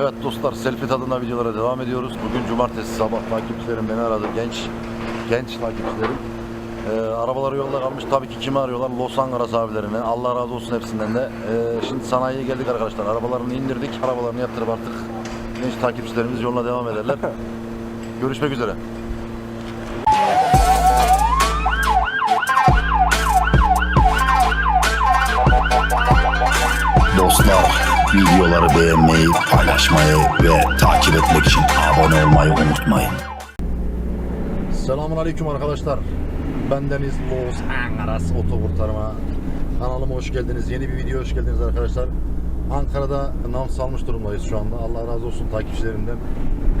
Evet dostlar selfie tadında videolara devam ediyoruz. Bugün cumartesi sabah takipçilerim beni aradı. Genç genç takipçilerim. Ee, arabaları yolda kalmış. Tabii ki kimi arıyorlar? Los Angeles abilerine. Allah razı olsun hepsinden de. Ee, şimdi sanayiye geldik arkadaşlar. Arabalarını indirdik. Arabalarını yaptırıp artık genç takipçilerimiz yoluna devam ederler. Görüşmek üzere. Dostlar videoları beğenmeyi, paylaşmayı ve takip etmek için abone olmayı unutmayın. Selamun Aleyküm arkadaşlar. Ben Deniz Los Angeles Otokurtarma. Kanalıma hoş geldiniz. Yeni bir video hoş geldiniz arkadaşlar. Ankara'da nam salmış durumdayız şu anda. Allah razı olsun takipçilerimden.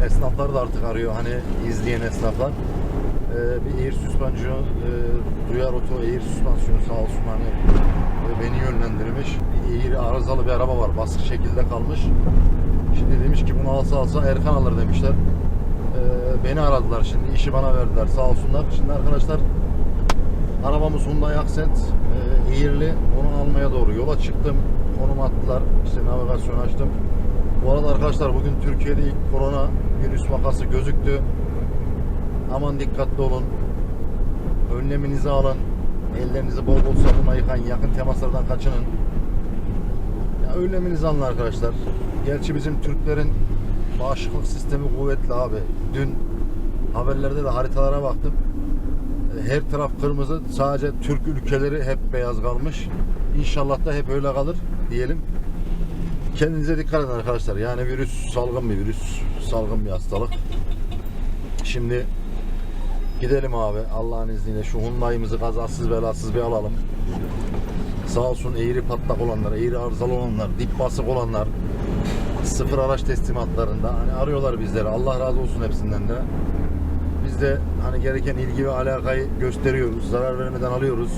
Esnaflar da artık arıyor. Hani izleyen esnaflar. Ee, bir air süspansiyon, e, Duyar Oto air süspansiyonu sağ olsun hani beni yönlendirmiş. Air arızalı bir araba var. Basık şekilde kalmış. Şimdi demiş ki bunu alsa alsa Erkan alır demişler. Ee, beni aradılar şimdi işi bana verdiler sağ olsunlar. Şimdi arkadaşlar arabamız Hyundai Accent e, Eğirli onu almaya doğru yola çıktım. Konum attılar. İşte navigasyon açtım. Bu arada arkadaşlar bugün Türkiye'de ilk korona virüs vakası gözüktü. Aman dikkatli olun. Önleminizi alın. Ellerinizi bol bol sabunla yıkayın. Yakın temaslardan kaçının. Ya önleminizi alın arkadaşlar. Gerçi bizim Türklerin bağışıklık sistemi kuvvetli abi. Dün haberlerde de haritalara baktım. Her taraf kırmızı. Sadece Türk ülkeleri hep beyaz kalmış. İnşallah da hep öyle kalır diyelim. Kendinize dikkat edin arkadaşlar. Yani virüs salgın bir virüs. Salgın bir hastalık. Şimdi gidelim abi. Allah'ın izniyle şu Hyundai'mizi kazasız belasız bir alalım. Sağ olsun eğri patlak olanlar, eğri arızalı olanlar, dip basık olanlar, sıfır araç teslimatlarında hani arıyorlar bizleri. Allah razı olsun hepsinden de. Biz de hani gereken ilgi ve alakayı gösteriyoruz. Zarar vermeden alıyoruz.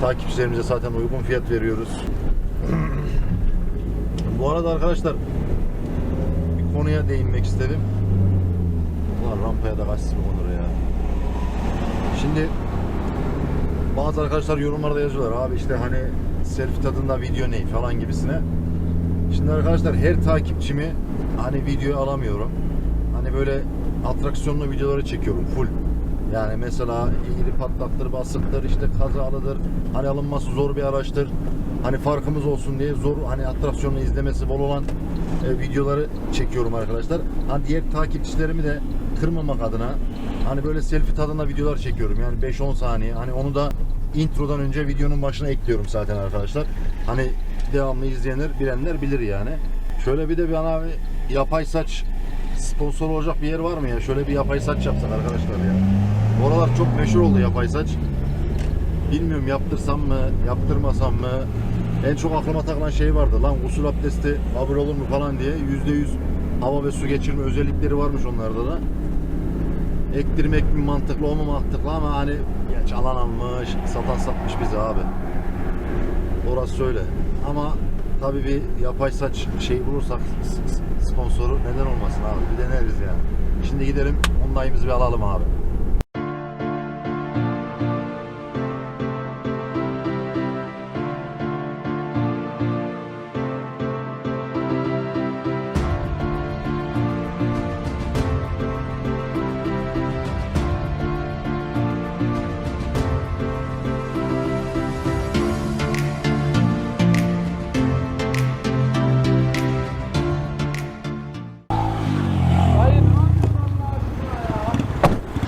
Takipçilerimize zaten uygun fiyat veriyoruz. Bu arada arkadaşlar bir konuya değinmek istedim. Ulan rampaya da kaç bir konur ya. Şimdi bazı arkadaşlar yorumlarda yazıyorlar abi işte hani selfie tadında video ne falan gibisine. Şimdi arkadaşlar her takipçimi hani video alamıyorum. Hani böyle atraksiyonlu videoları çekiyorum full. Yani mesela eğri patlaktır, basıktır, işte kazalıdır. Hani alınması zor bir araçtır. Hani farkımız olsun diye zor hani atraksiyonlu izlemesi bol olan e, videoları çekiyorum arkadaşlar. Hani diğer takipçilerimi de kırmamak adına hani böyle selfie tadında videolar çekiyorum. Yani 5-10 saniye. Hani onu da introdan önce videonun başına ekliyorum zaten arkadaşlar. Hani devamlı izleyenler bilenler bilir yani. Şöyle bir de bir ana yapay saç sponsor olacak bir yer var mı ya? Şöyle bir yapay saç yapsak arkadaşlar ya. Bu aralar çok meşhur oldu yapay saç. Bilmiyorum yaptırsam mı, yaptırmasam mı? En çok aklıma takılan şey vardı. Lan gusül abdesti kabul olur mu falan diye. %100 hava ve su geçirme özellikleri varmış onlarda da. Ektirmek mi mantıklı, o mu mantıklı ama hani ya çalan almış, satan satmış bizi abi. Orası öyle. Ama tabii bir yapay saç şey bulursak sponsoru neden olmasın abi. Bir deneriz yani. Şimdi gidelim Hyundai'mizi bir alalım abi.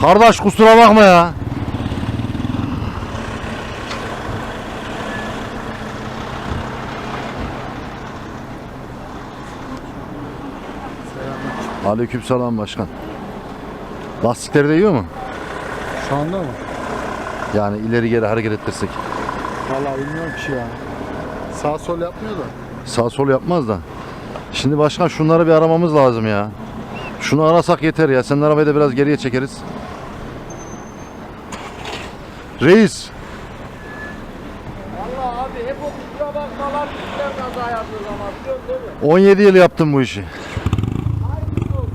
Kardeş kusura bakma ya. Aleykümselam başkan. Lastikleri de yiyor mu? Şu anda mı? Yani ileri geri hareket ettirsek. Vallahi bilmiyorum ki ya. Sağ sol yapmıyor da. Sağ sol yapmaz da. Şimdi başkan şunları bir aramamız lazım ya. Şunu arasak yeter ya. Senin arabayı da biraz geriye çekeriz. Reis. Valla abi hep o kusura bakmalar bizden kaza yapıyor ama biliyorsun değil mi? 17 yıl yaptım bu işi. Hayırlısı olsun.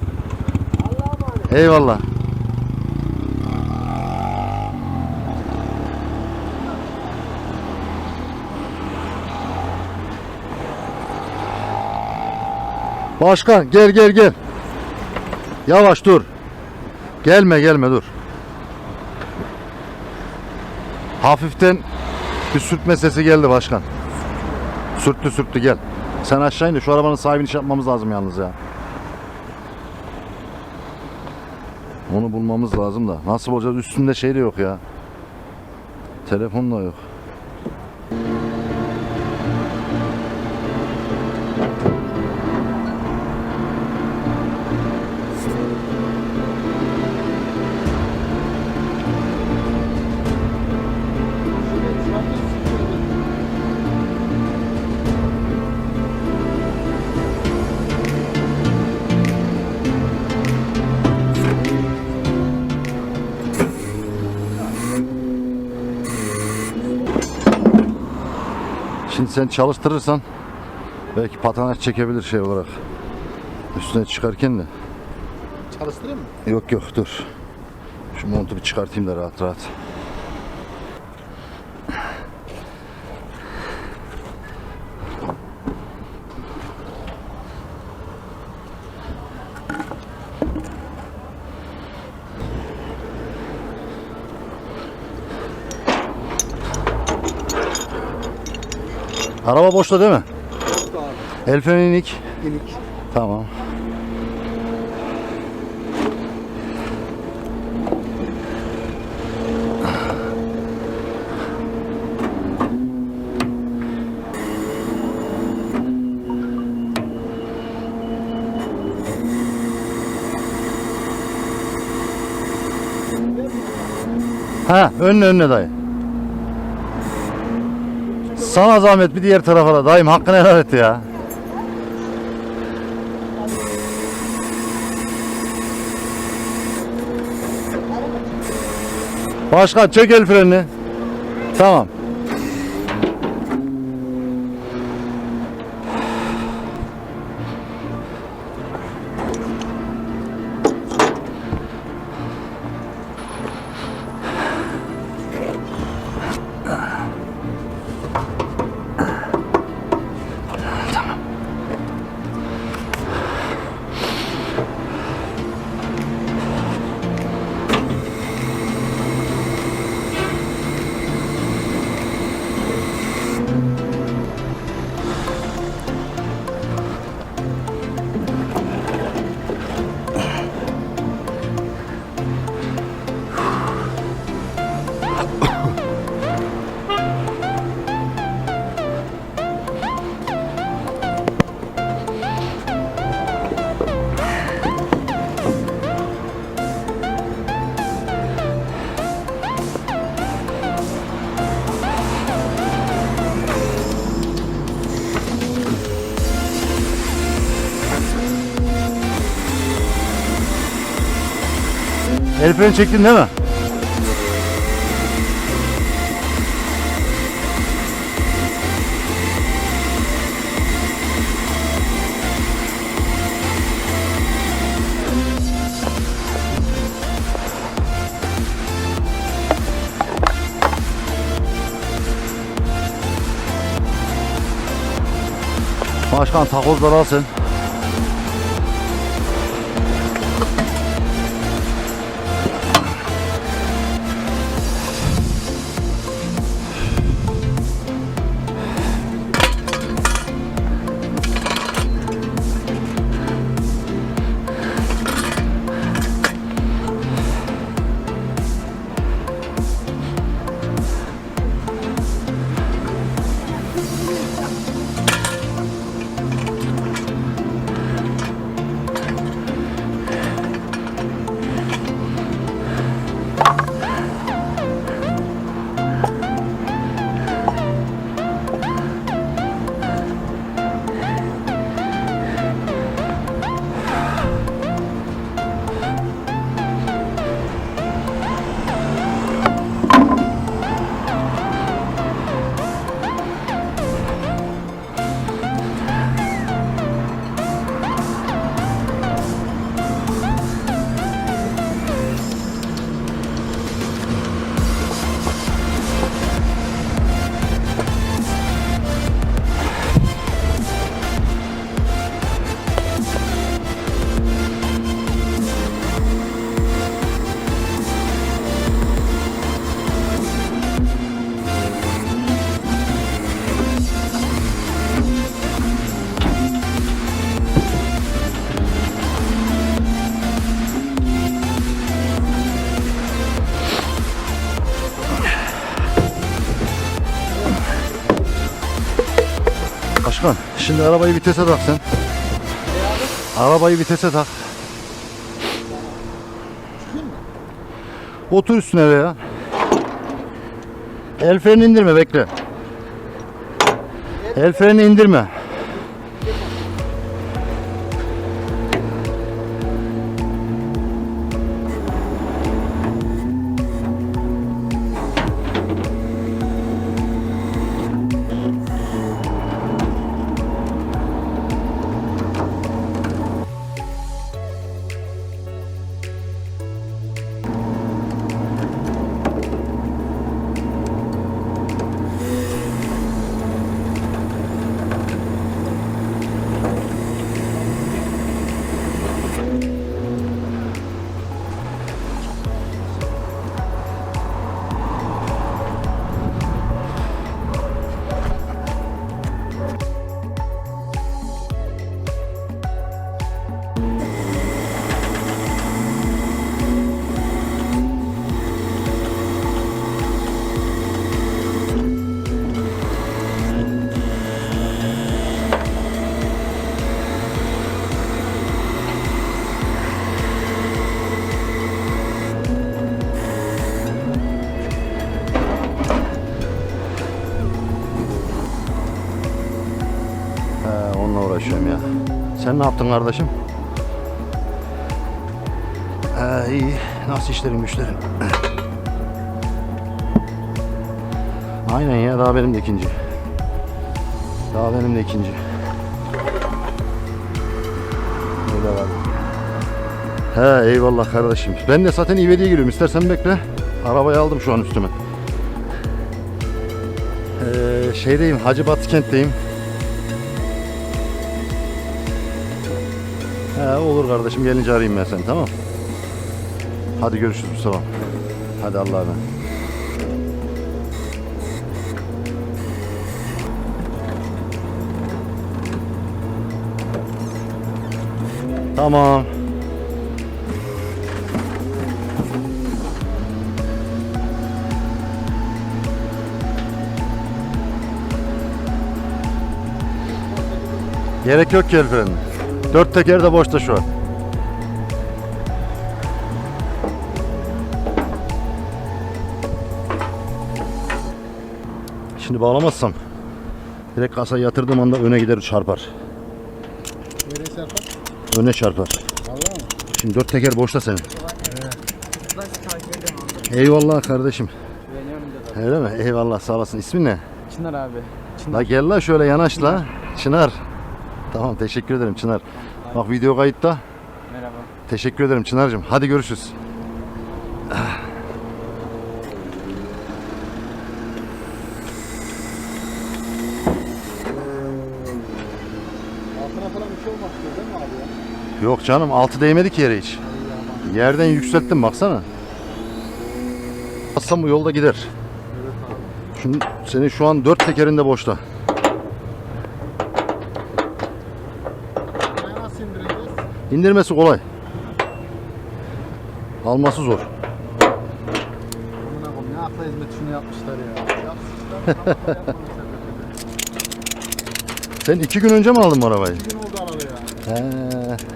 Allah'a emanet. Eyvallah. Başkan gel gel gel. Yavaş dur. Gelme gelme dur. Hafiften bir sürtme sesi geldi başkan. Sürttü sürttü gel. Sen aşağı in de şu arabanın sahibini şey yapmamız lazım yalnız ya. Onu bulmamız lazım da. Nasıl bulacağız? Üstünde şey de yok ya. Telefon da yok. Sen çalıştırırsan belki patanaj çekebilir şey olarak. Üstüne çıkarken de. Çalıştırayım mı? Yok yok dur. Şu montu bir çıkartayım da rahat rahat. Araba boşta değil mi? El freni inik. İnik. Tamam. Ha, önüne önüne dayı. Sana zahmet bir diğer tarafa da dayım hakkını helal et ya. Başkan çek el frenini. Tamam. El freni çektin değil mi? Başkan takozları al Şimdi arabayı vitese tak sen. Arabayı vitese tak. Otur üstüne be ya. El freni indirme bekle. El freni indirme. Onunla uğraşıyorum ya. Sen ne yaptın kardeşim? He, iyi. Nasıl işlerin güçlerin? Aynen ya daha benim de ikinci. Daha benim de ikinci. Öyle var. He eyvallah kardeşim. Ben de zaten İvedi'ye giriyorum. İstersen bekle. Arabayı aldım şu an üstüme. Ee, şeydeyim Hacı Batı kentteyim. He olur kardeşim gelince arayayım ben seni tamam. Hadi görüşürüz Mustafa. Hadi Allah'a emanet. Tamam. Gerek yok ki el freni. Dört teker de boşta şu an. Şimdi bağlamazsam direkt kasayı yatırdığım anda öne gider çarpar. Nereye serpar? Öne çarpar. Valla mı? Şimdi dört teker boşta senin. Eyvallah kardeşim. Öyle mi? Eyvallah sağ olasın. İsmin ne? Çınar abi. La gel la şöyle yanaş la. Çınar. Tamam teşekkür ederim Çınar. Bak video kayıtta. Merhaba. Teşekkür ederim Çınar'cığım. Hadi görüşürüz. Altına falan bir şey olmaz değil mi abi ya? Yok canım altı değmedi ki yere hiç. Yerden yükselttim baksana. Bassam bu yolda gider. Şunun, senin şu an dört tekerinde boşta. Buraya nasıl indireceğiz? İndirmesi kolay. Alması zor. Amına koyayım ne akla hizmet şunu yapmışlar ya. Yapmışlar. Sen iki gün önce mi aldın bu arabayı? Bir gün oldu aralı ya. He.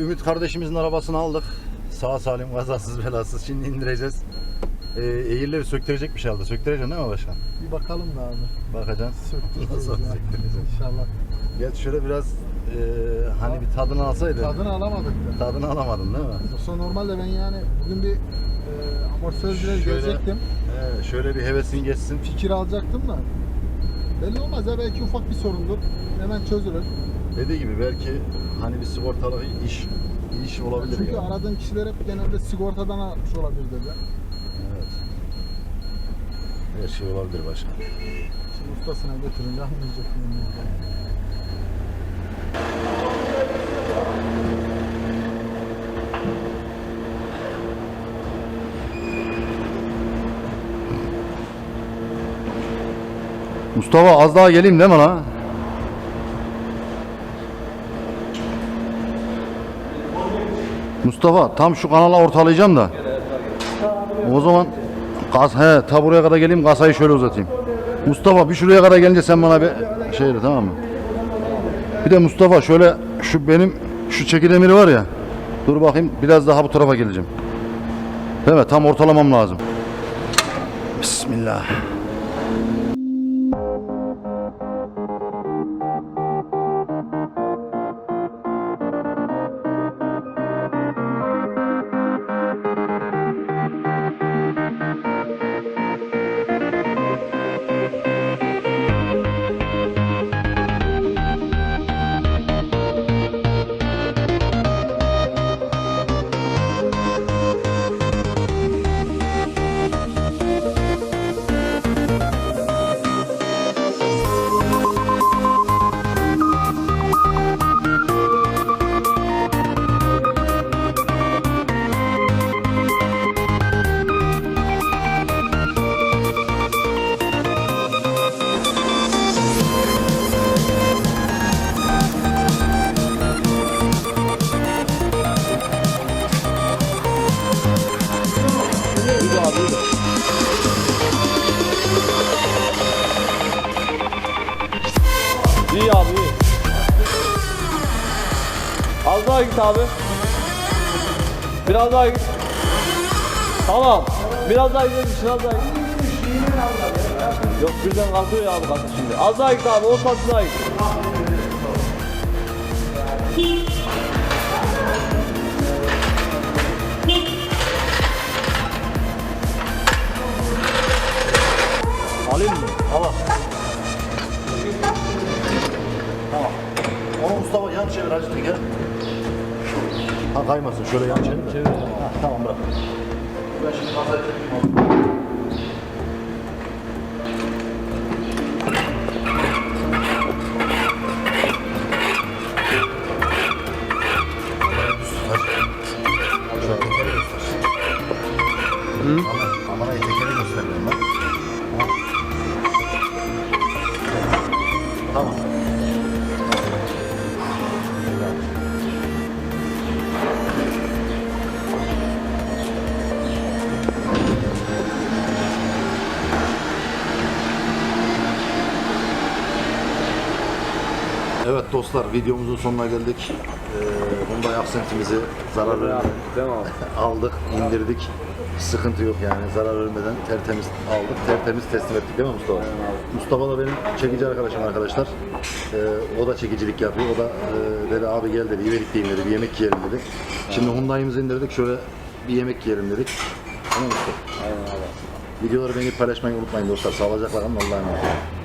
Ümit kardeşimizin arabasını aldık. Sağ salim kazasız belasız. Şimdi indireceğiz. Ee, eğirleri söktürecekmiş herhalde. Söktüreceksin değil mi başkan? Bir bakalım da abi. Bakacaksın. Söktüreceğiz ya. söktüreceksin? İnşallah. Gel şöyle biraz e, hani bir tadını alsaydın. Tadını alamadık da. Tadını alamadın değil mi? Yoksa normalde ben yani bugün bir e, amortisörcüleri Şöyle- gezecektim. He, şöyle bir hevesin geçsin. Fikir alacaktım da. Belli olmaz ya belki ufak bir sorundur. Hemen çözülür. Dediği gibi belki hani bir sigortalı iş iş olabilir Çünkü ya. aradığım kişiler hep genelde sigortadan almış olabilir dedi. Evet. Her şey olabilir başkan. Şimdi ustasına götürünce anlayacak. yani. Mustafa az daha geleyim değil mi la? Mustafa tam şu kanala ortalayacağım da. O zaman gaz he ta buraya kadar geleyim kasayı şöyle uzatayım. Mustafa bir şuraya kadar gelince sen bana bir şey de tamam mı? Bir de Mustafa şöyle şu benim şu çekidemiri var ya. Dur bakayım biraz daha bu tarafa geleceğim. Değil mi? Tam ortalamam lazım. Bismillah. Daha git abi. Biraz daha git. Tamam. Biraz daha gidelim. Biraz daha git. Yok birden kalkıyor ya abi kalktı şimdi. Az daha git abi. 10 santim daha git. Alayım mı? Tamam. Tamam. Onu Mustafa yan çevir Hacı Teker. Ha kaymasın. Şöyle yan çevir. Çevir. Ha, tamam bırak. Ben şimdi kasayı Evet dostlar videomuzun sonuna geldik. Ee, Hyundai Accent'imizi zarar vermeden Değil mi abi? aldık, indirdik. Sıkıntı yok yani zarar vermeden tertemiz aldık, tertemiz teslim ettik değil mi Mustafa? Mustafa da benim çekici arkadaşım arkadaşlar. Ee, o da çekicilik yapıyor. O da e, dedi abi gel dedi, yemek yiyelim dedi, bir yemek yiyelim dedi. Şimdi Hyundai'mizi indirdik, şöyle bir yemek yiyelim dedik. Tamam Mustafa? Aynen abi. Videoları beğenip paylaşmayı unutmayın dostlar. Sağlıcakla kalın. Allah'a emanet olun.